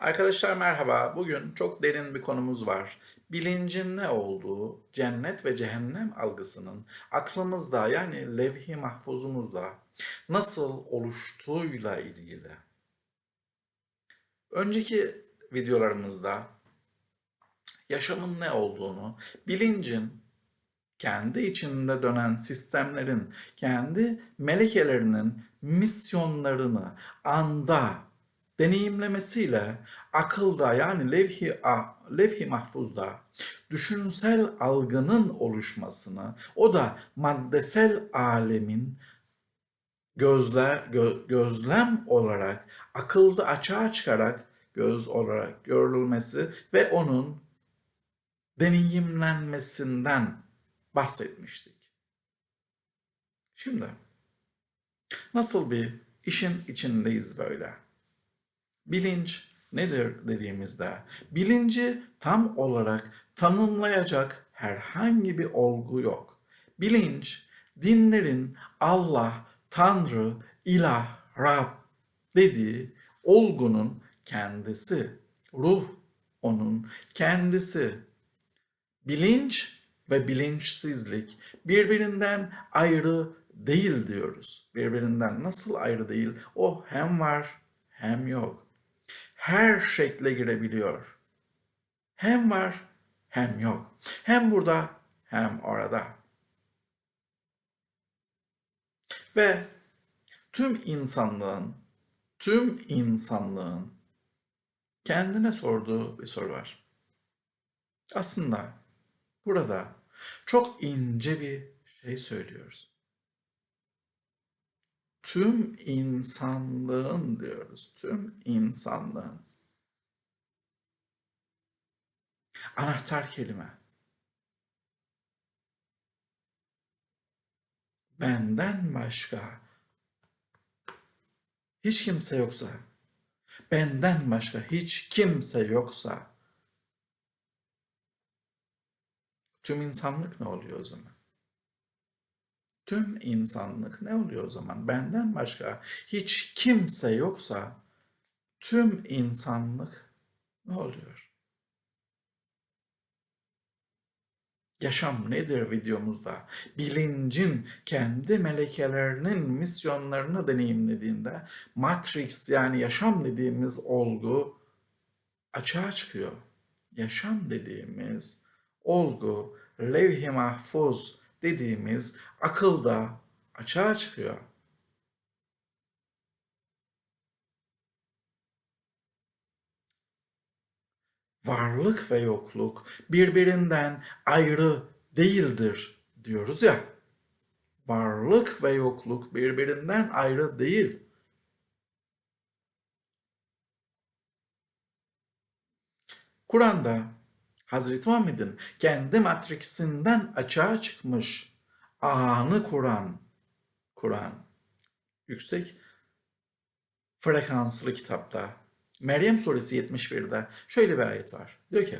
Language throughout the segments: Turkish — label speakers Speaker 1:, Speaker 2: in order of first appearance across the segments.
Speaker 1: Arkadaşlar merhaba. Bugün çok derin bir konumuz var. Bilincin ne olduğu, cennet ve cehennem algısının aklımızda yani levh-i mahfuzumuzda nasıl oluştuğuyla ilgili. Önceki videolarımızda yaşamın ne olduğunu, bilincin kendi içinde dönen sistemlerin, kendi melekelerinin misyonlarını anda deneyimlemesiyle akılda yani levh-i, levh-i mahfuzda düşünsel algının oluşmasını, o da maddesel alemin gözle, gö- gözlem olarak akılda açığa çıkarak göz olarak görülmesi ve onun deneyimlenmesinden bahsetmiştik. Şimdi nasıl bir işin içindeyiz böyle? Bilinç nedir dediğimizde bilinci tam olarak tanımlayacak herhangi bir olgu yok. Bilinç dinlerin Allah, Tanrı, İlah, Rab dediği olgunun kendisi. Ruh onun kendisi. Bilinç ve bilinçsizlik birbirinden ayrı değil diyoruz. Birbirinden nasıl ayrı değil? O hem var hem yok. Her şekle girebiliyor. Hem var hem yok. Hem burada hem orada. Ve tüm insanlığın, tüm insanlığın kendine sorduğu bir soru var. Aslında burada çok ince bir şey söylüyoruz. Tüm insanlığın diyoruz. Tüm insanlığın. Anahtar kelime. Benden başka hiç kimse yoksa, benden başka hiç kimse yoksa tüm insanlık ne oluyor o zaman? Tüm insanlık ne oluyor o zaman? Benden başka hiç kimse yoksa tüm insanlık ne oluyor? Yaşam nedir videomuzda? Bilincin kendi melekelerinin misyonlarını deneyimlediğinde Matrix yani yaşam dediğimiz olgu açığa çıkıyor. Yaşam dediğimiz olgu, levh-i mahfuz dediğimiz akılda açığa çıkıyor. Varlık ve yokluk birbirinden ayrı değildir diyoruz ya. Varlık ve yokluk birbirinden ayrı değil. Kur'an'da Hazreti Muhammed'in kendi matriksinden açığa çıkmış anı Kur'an, Kur'an yüksek frekanslı kitapta Meryem suresi 71'de şöyle bir ayet var. Diyor ki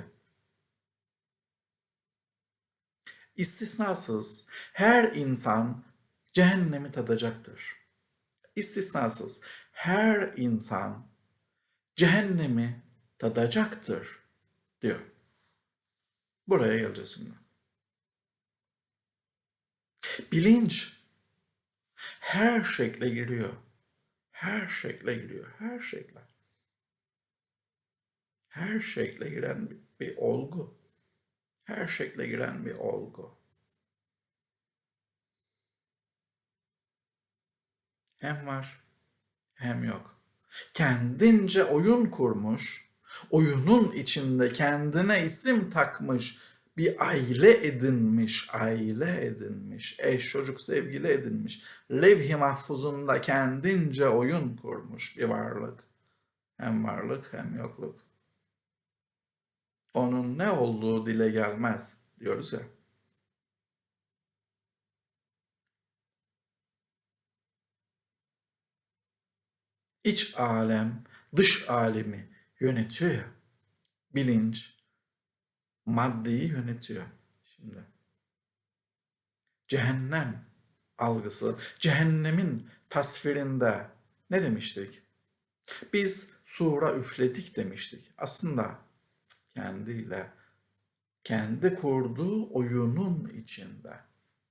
Speaker 1: İstisnasız her insan cehennemi tadacaktır. İstisnasız her insan cehennemi tadacaktır diyor. Buraya geleceğiz şimdi. Bilinç her şekle giriyor. Her şekle giriyor. Her şekle. Her şekle giren bir, bir olgu. Her şekle giren bir olgu. Hem var hem yok. Kendince oyun kurmuş, oyunun içinde kendine isim takmış, bir aile edinmiş, aile edinmiş, eş çocuk sevgili edinmiş, levh-i mahfuzunda kendince oyun kurmuş bir varlık. Hem varlık hem yokluk. Onun ne olduğu dile gelmez diyoruz ya. İç alem, dış alemi yönetiyor ya. Bilinç, maddeyi yönetiyor şimdi. Cehennem algısı, cehennemin tasvirinde ne demiştik? Biz sura üfledik demiştik. Aslında kendiyle, kendi kurduğu oyunun içinde,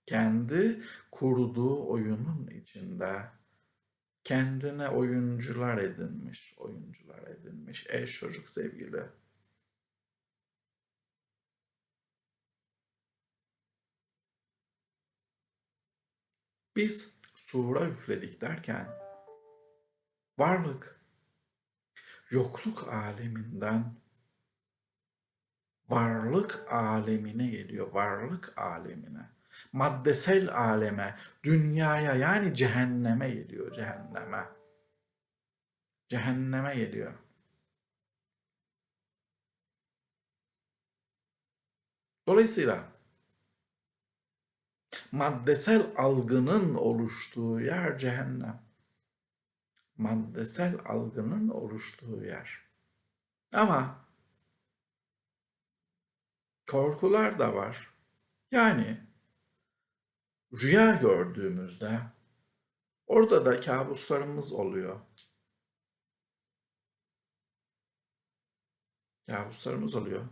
Speaker 1: kendi kurduğu oyunun içinde kendine oyuncular edinmiş, oyuncular edinmiş eş çocuk sevgili. Biz sura üfledik derken varlık yokluk aleminden varlık alemine geliyor, varlık alemine. Maddesel aleme, dünyaya yani cehenneme geliyor, cehenneme. Cehenneme geliyor. Dolayısıyla maddesel algının oluştuğu yer cehennem. Maddesel algının oluştuğu yer. Ama korkular da var. Yani rüya gördüğümüzde orada da kabuslarımız oluyor. Kabuslarımız oluyor.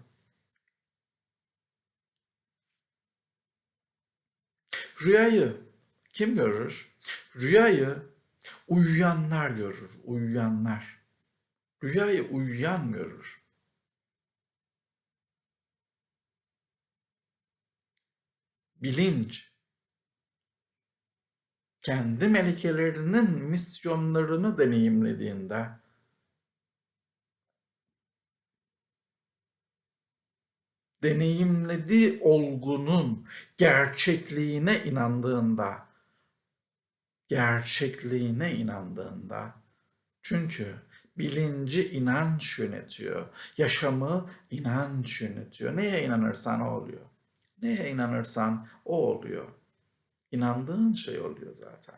Speaker 1: Rüyayı kim görür? Rüyayı uyuyanlar görür, uyuyanlar. Rüyayı uyuyan görür. Bilinç, kendi melekelerinin misyonlarını deneyimlediğinde, deneyimlediği olgunun gerçekliğine inandığında, gerçekliğine inandığında, çünkü bilinci inanç yönetiyor, yaşamı inanç yönetiyor. Neye inanırsan o oluyor. Neye inanırsan o oluyor. İnandığın şey oluyor zaten.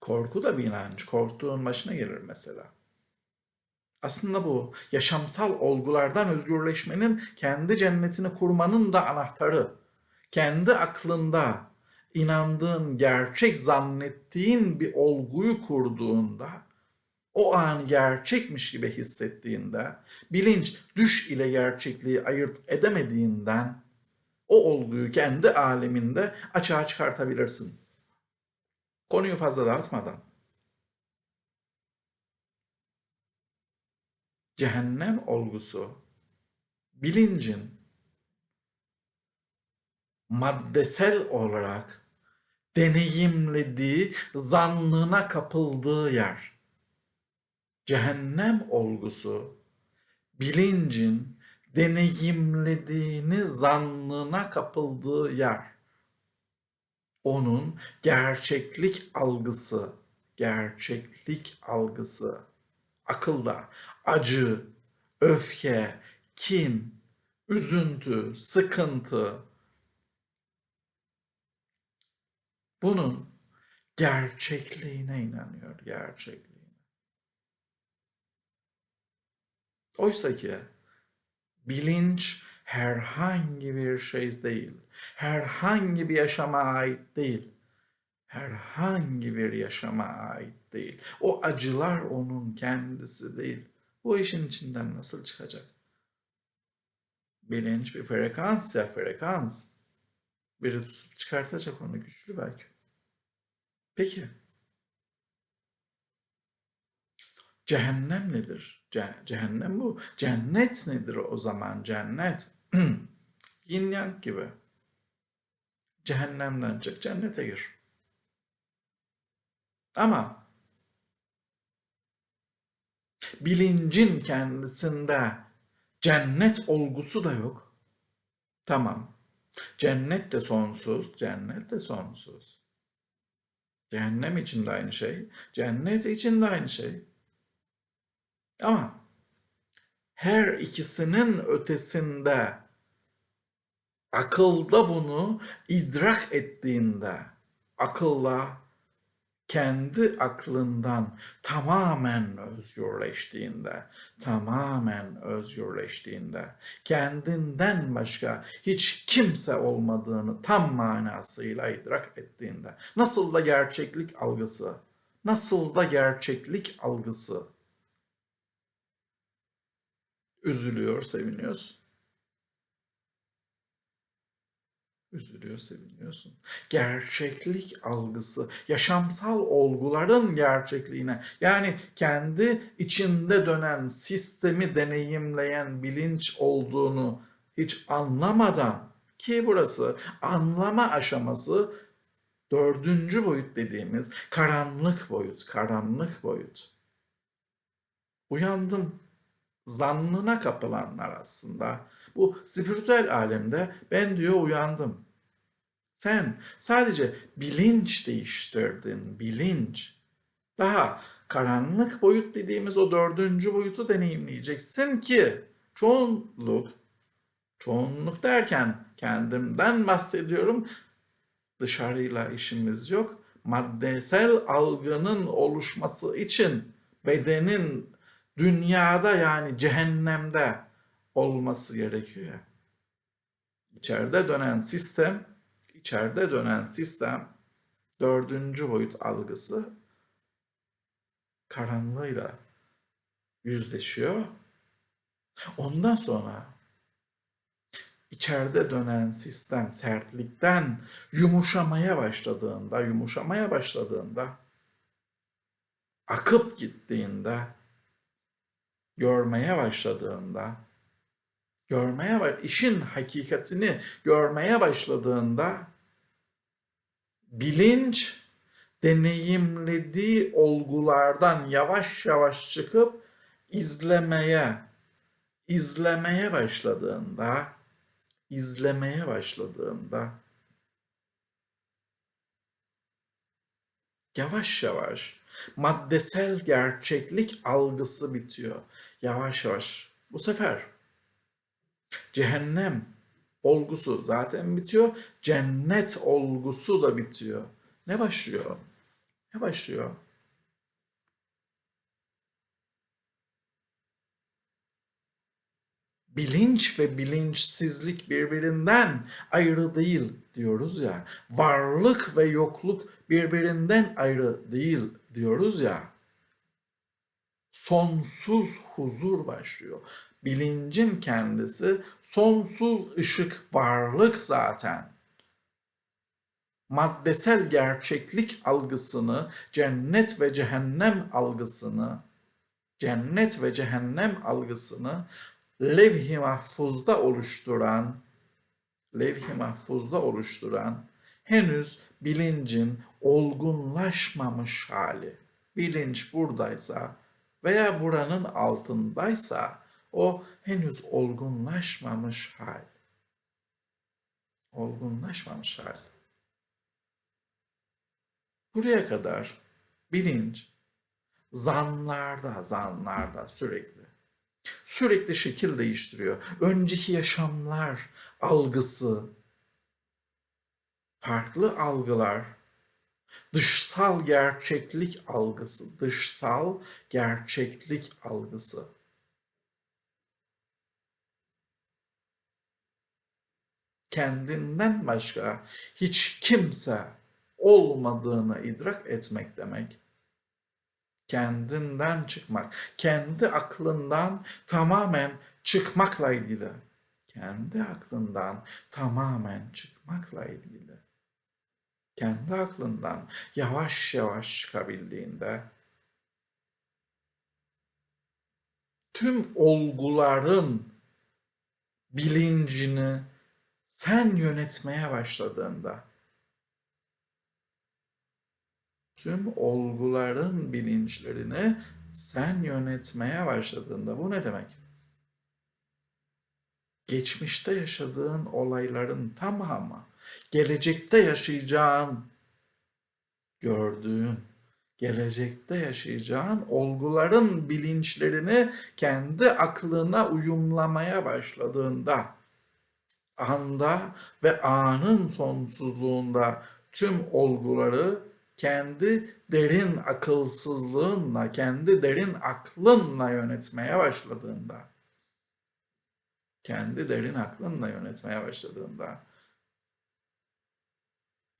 Speaker 1: Korku da bir inanç. Korktuğun başına gelir mesela. Aslında bu yaşamsal olgulardan özgürleşmenin kendi cennetini kurmanın da anahtarı. Kendi aklında inandığın, gerçek zannettiğin bir olguyu kurduğunda, o an gerçekmiş gibi hissettiğinde, bilinç düş ile gerçekliği ayırt edemediğinden o olguyu kendi aleminde açığa çıkartabilirsin. Konuyu fazla dağıtmadan. Cehennem olgusu bilincin maddesel olarak deneyimlediği, zannına kapıldığı yer. Cehennem olgusu bilincin deneyimlediğini zannına kapıldığı yer. Onun gerçeklik algısı, gerçeklik algısı akılda acı, öfke, kin, üzüntü, sıkıntı bunun gerçekliğine inanıyor, gerçekliğine. Oysa ki bilinç herhangi bir şey değil. Herhangi bir yaşama ait değil. Herhangi bir yaşama ait değil. O acılar onun kendisi değil. Bu işin içinden nasıl çıkacak? Bilinç bir frekans ya frekans. Biri tutup çıkartacak onu güçlü belki. Peki. Cehennem nedir? Ce- cehennem bu. Cennet nedir o zaman? Cennet. Yin yang gibi. Cehennemden çık, cennete gir. Ama bilincin kendisinde cennet olgusu da yok. Tamam. Cennet de sonsuz, cennet de sonsuz. Cehennem için de aynı şey, cennet için de aynı şey. Ama her ikisinin ötesinde akılda bunu idrak ettiğinde akılla kendi aklından tamamen özgürleştiğinde, tamamen özgürleştiğinde, kendinden başka hiç kimse olmadığını tam manasıyla idrak ettiğinde, nasıl da gerçeklik algısı nasıl da gerçeklik algısı. Üzülüyor, seviniyorsun. Üzülüyor, seviniyorsun. Gerçeklik algısı, yaşamsal olguların gerçekliğine, yani kendi içinde dönen sistemi deneyimleyen bilinç olduğunu hiç anlamadan ki burası anlama aşaması dördüncü boyut dediğimiz karanlık boyut, karanlık boyut. Uyandım zannına kapılanlar aslında. Bu spiritüel alemde ben diyor uyandım. Sen sadece bilinç değiştirdin, bilinç. Daha karanlık boyut dediğimiz o dördüncü boyutu deneyimleyeceksin ki çoğunluk, çoğunluk derken kendimden bahsediyorum, dışarıyla işimiz yok. Maddesel algının oluşması için bedenin dünyada yani cehennemde olması gerekiyor. İçeride dönen sistem, içeride dönen sistem dördüncü boyut algısı karanlığıyla yüzleşiyor. Ondan sonra içeride dönen sistem sertlikten yumuşamaya başladığında, yumuşamaya başladığında, akıp gittiğinde, görmeye başladığında, görmeye işin hakikatini görmeye başladığında bilinç deneyimlediği olgulardan yavaş yavaş çıkıp izlemeye izlemeye başladığında izlemeye başladığında yavaş yavaş maddesel gerçeklik algısı bitiyor. Yavaş yavaş. Bu sefer cehennem olgusu zaten bitiyor. Cennet olgusu da bitiyor. Ne başlıyor? Ne başlıyor? bilinç ve bilinçsizlik birbirinden ayrı değil diyoruz ya. Varlık ve yokluk birbirinden ayrı değil diyoruz ya. Sonsuz huzur başlıyor. Bilincin kendisi sonsuz ışık varlık zaten. Maddesel gerçeklik algısını, cennet ve cehennem algısını, cennet ve cehennem algısını levh-i mahfuzda oluşturan levh-i mahfuzda oluşturan henüz bilincin olgunlaşmamış hali. Bilinç buradaysa veya buranın altındaysa o henüz olgunlaşmamış hal. Olgunlaşmamış hal. Buraya kadar bilinç zanlarda, zanlarda sürekli sürekli şekil değiştiriyor. Önceki yaşamlar algısı, farklı algılar, dışsal gerçeklik algısı, dışsal gerçeklik algısı. Kendinden başka hiç kimse olmadığını idrak etmek demek kendinden çıkmak, kendi aklından tamamen çıkmakla ilgili. Kendi aklından tamamen çıkmakla ilgili. Kendi aklından yavaş yavaş çıkabildiğinde tüm olguların bilincini sen yönetmeye başladığında tüm olguların bilinçlerini sen yönetmeye başladığında bu ne demek? Geçmişte yaşadığın olayların tamamı, gelecekte yaşayacağın, gördüğün, gelecekte yaşayacağın olguların bilinçlerini kendi aklına uyumlamaya başladığında, anda ve anın sonsuzluğunda tüm olguları kendi derin akılsızlığınla, kendi derin aklınla yönetmeye başladığında, kendi derin aklınla yönetmeye başladığında,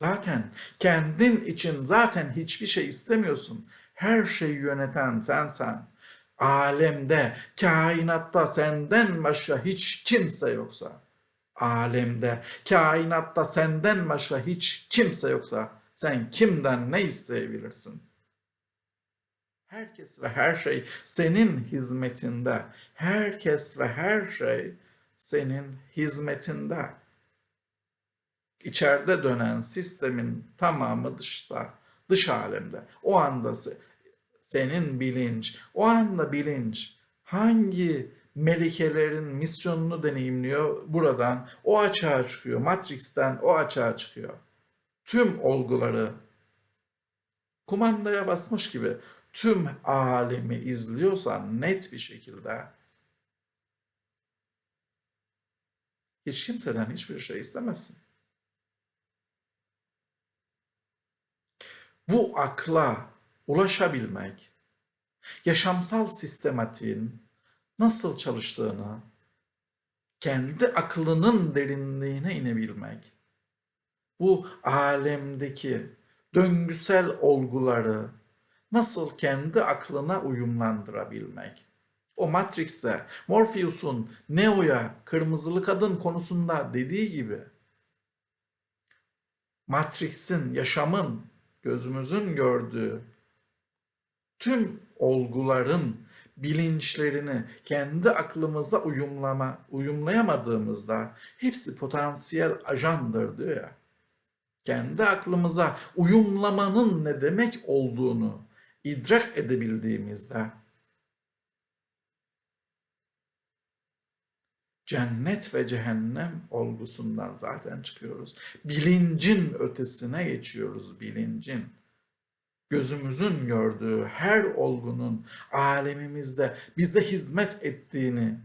Speaker 1: Zaten kendin için zaten hiçbir şey istemiyorsun. Her şeyi yöneten sensen. Alemde, kainatta senden başka hiç kimse yoksa. Alemde, kainatta senden başka hiç kimse yoksa sen kimden ne isteyebilirsin? Herkes ve her şey senin hizmetinde. Herkes ve her şey senin hizmetinde. İçeride dönen sistemin tamamı dışta, dış alemde. O anda se- senin bilinç, o anda bilinç hangi melikelerin misyonunu deneyimliyor buradan o açığa çıkıyor. Matrix'ten o açığa çıkıyor. Tüm olguları kumandaya basmış gibi tüm alemi izliyorsan net bir şekilde hiç kimseden hiçbir şey istemezsin. Bu akla ulaşabilmek, yaşamsal sistematiğin nasıl çalıştığını, kendi aklının derinliğine inebilmek, bu alemdeki döngüsel olguları nasıl kendi aklına uyumlandırabilmek. O Matrix'te Morpheus'un Neo'ya kırmızılı kadın konusunda dediği gibi Matrix'in, yaşamın, gözümüzün gördüğü tüm olguların bilinçlerini kendi aklımıza uyumlama, uyumlayamadığımızda hepsi potansiyel ajandır diyor ya. Kendi aklımıza uyumlamanın ne demek olduğunu idrak edebildiğimizde cennet ve cehennem olgusundan zaten çıkıyoruz. Bilincin ötesine geçiyoruz, bilincin. Gözümüzün gördüğü her olgunun alemimizde bize hizmet ettiğini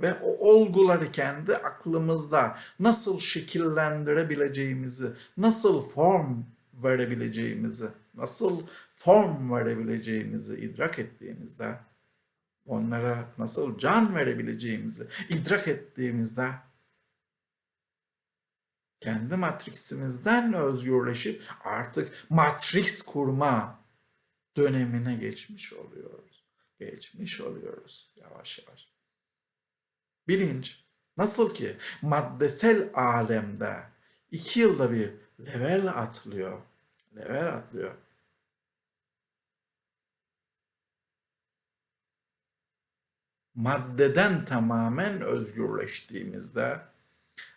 Speaker 1: ve o olguları kendi aklımızda nasıl şekillendirebileceğimizi, nasıl form verebileceğimizi, nasıl form verebileceğimizi idrak ettiğimizde, onlara nasıl can verebileceğimizi idrak ettiğimizde, kendi matriksimizden özgürleşip artık matrix kurma dönemine geçmiş oluyoruz. Geçmiş oluyoruz yavaş yavaş. Bilinç nasıl ki maddesel alemde iki yılda bir level atlıyor. Level atlıyor. Maddeden tamamen özgürleştiğimizde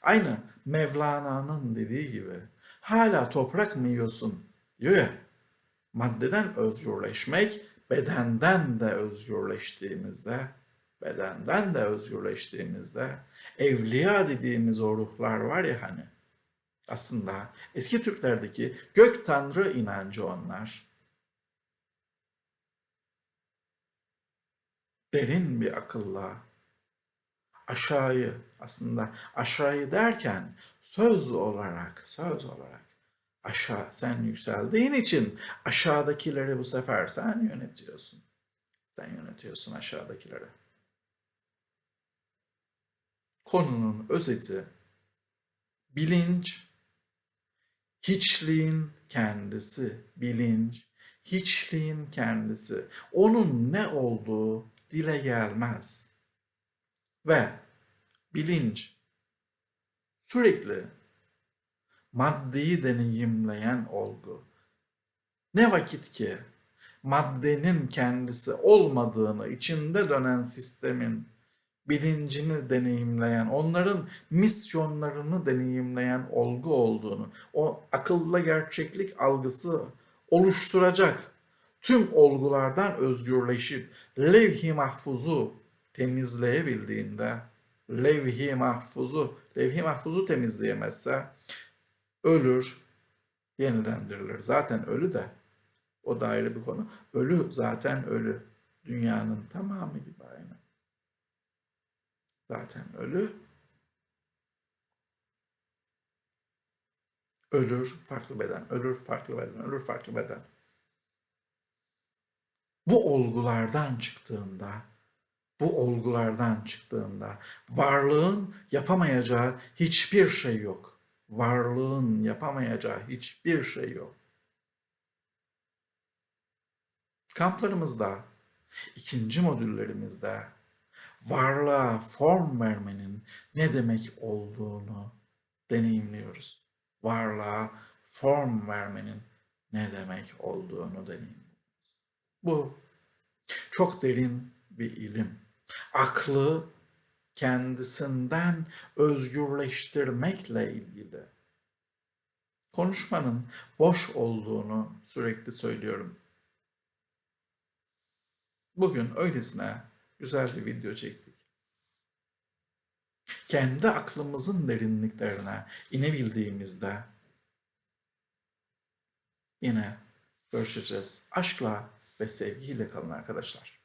Speaker 1: aynı Mevlana'nın dediği gibi hala toprak mı yiyorsun diyor ya maddeden özgürleşmek bedenden de özgürleştiğimizde bedenden de özgürleştiğimizde evliya dediğimiz o ruhlar var ya hani aslında eski Türklerdeki gök tanrı inancı onlar. Derin bir akılla aşağıyı aslında aşağıyı derken söz olarak söz olarak aşağı sen yükseldiğin için aşağıdakileri bu sefer sen yönetiyorsun. Sen yönetiyorsun aşağıdakileri. Konunun özeti bilinç hiçliğin kendisi, bilinç hiçliğin kendisi. Onun ne olduğu dile gelmez. Ve bilinç sürekli maddeyi deneyimleyen olgu. Ne vakit ki maddenin kendisi olmadığını, içinde dönen sistemin bilincini deneyimleyen, onların misyonlarını deneyimleyen olgu olduğunu, o akılla gerçeklik algısı oluşturacak tüm olgulardan özgürleşip levh-i mahfuzu temizleyebildiğinde, levh-i mahfuzu, levh-i mahfuzu temizleyemezse ölür, yenilendirilir. Zaten ölü de o da ayrı bir konu. Ölü zaten ölü. Dünyanın tamamı gibi aynı. Zaten ölü. Ölür farklı beden, ölür farklı beden, ölür farklı beden. Bu olgulardan çıktığında, bu olgulardan çıktığında varlığın yapamayacağı hiçbir şey yok. varlığın yapamayacağı hiçbir şey yok. Kamplarımızda, ikinci modüllerimizde varlığa form vermenin ne demek olduğunu deneyimliyoruz. Varlığa form vermenin ne demek olduğunu deneyimliyoruz. Bu çok derin bir ilim. Aklı kendisinden özgürleştirmekle ilgili. Konuşmanın boş olduğunu sürekli söylüyorum. Bugün öylesine güzel bir video çektik. Kendi aklımızın derinliklerine inebildiğimizde yine görüşeceğiz. Aşkla ve sevgiyle kalın arkadaşlar.